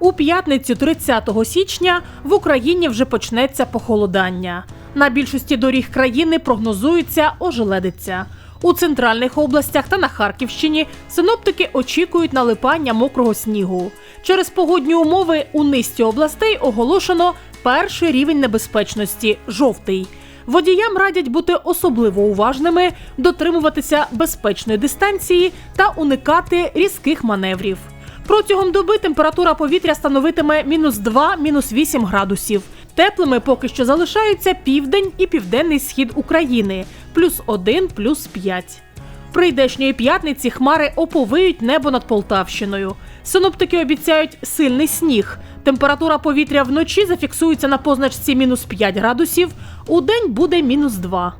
У п'ятницю 30 січня в Україні вже почнеться похолодання. На більшості доріг країни прогнозується ожеледиця. У центральних областях та на Харківщині синоптики очікують налипання мокрого снігу. Через погодні умови у низці областей оголошено перший рівень небезпечності жовтий. Водіям радять бути особливо уважними, дотримуватися безпечної дистанції та уникати різких маневрів. Протягом доби температура повітря становитиме мінус 2, мінус 8 градусів. Теплими поки що залишаються південь і південний схід України плюс 1, плюс 5. Прийдешньої п'ятниці хмари оповиють небо над Полтавщиною. Синоптики обіцяють сильний сніг. Температура повітря вночі зафіксується на позначці мінус 5 градусів, у день буде мінус 2.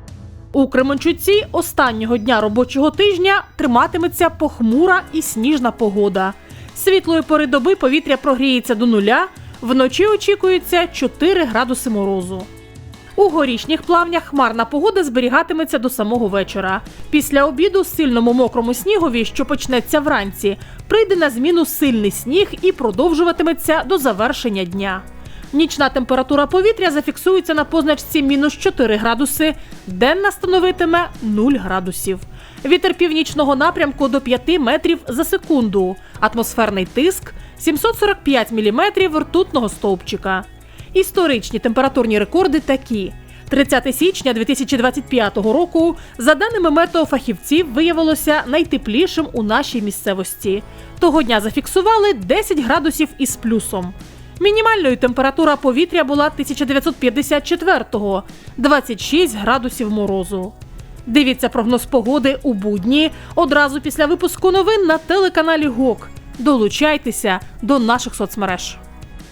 У Кременчуці останнього дня робочого тижня триматиметься похмура і сніжна погода. Світлої пори доби повітря прогріється до нуля, вночі очікується 4 градуси морозу. У горішніх плавнях хмарна погода зберігатиметься до самого вечора. Після обіду сильному мокрому снігові, що почнеться вранці, прийде на зміну сильний сніг і продовжуватиметься до завершення дня. Нічна температура повітря зафіксується на позначці мінус 4 градуси, денна становитиме 0 градусів. Вітер північного напрямку до 5 метрів за секунду. Атмосферний тиск 745 міліметрів ртутного стовпчика. Історичні температурні рекорди такі. 30 січня 2025 року, за даними метеофахівців, виявилося найтеплішим у нашій місцевості. Того дня зафіксували 10 градусів із плюсом. Мінімальною температура повітря була 1954-го – 26 градусів морозу. Дивіться прогноз погоди у будні одразу після випуску новин на телеканалі ГОК. Долучайтеся до наших соцмереж.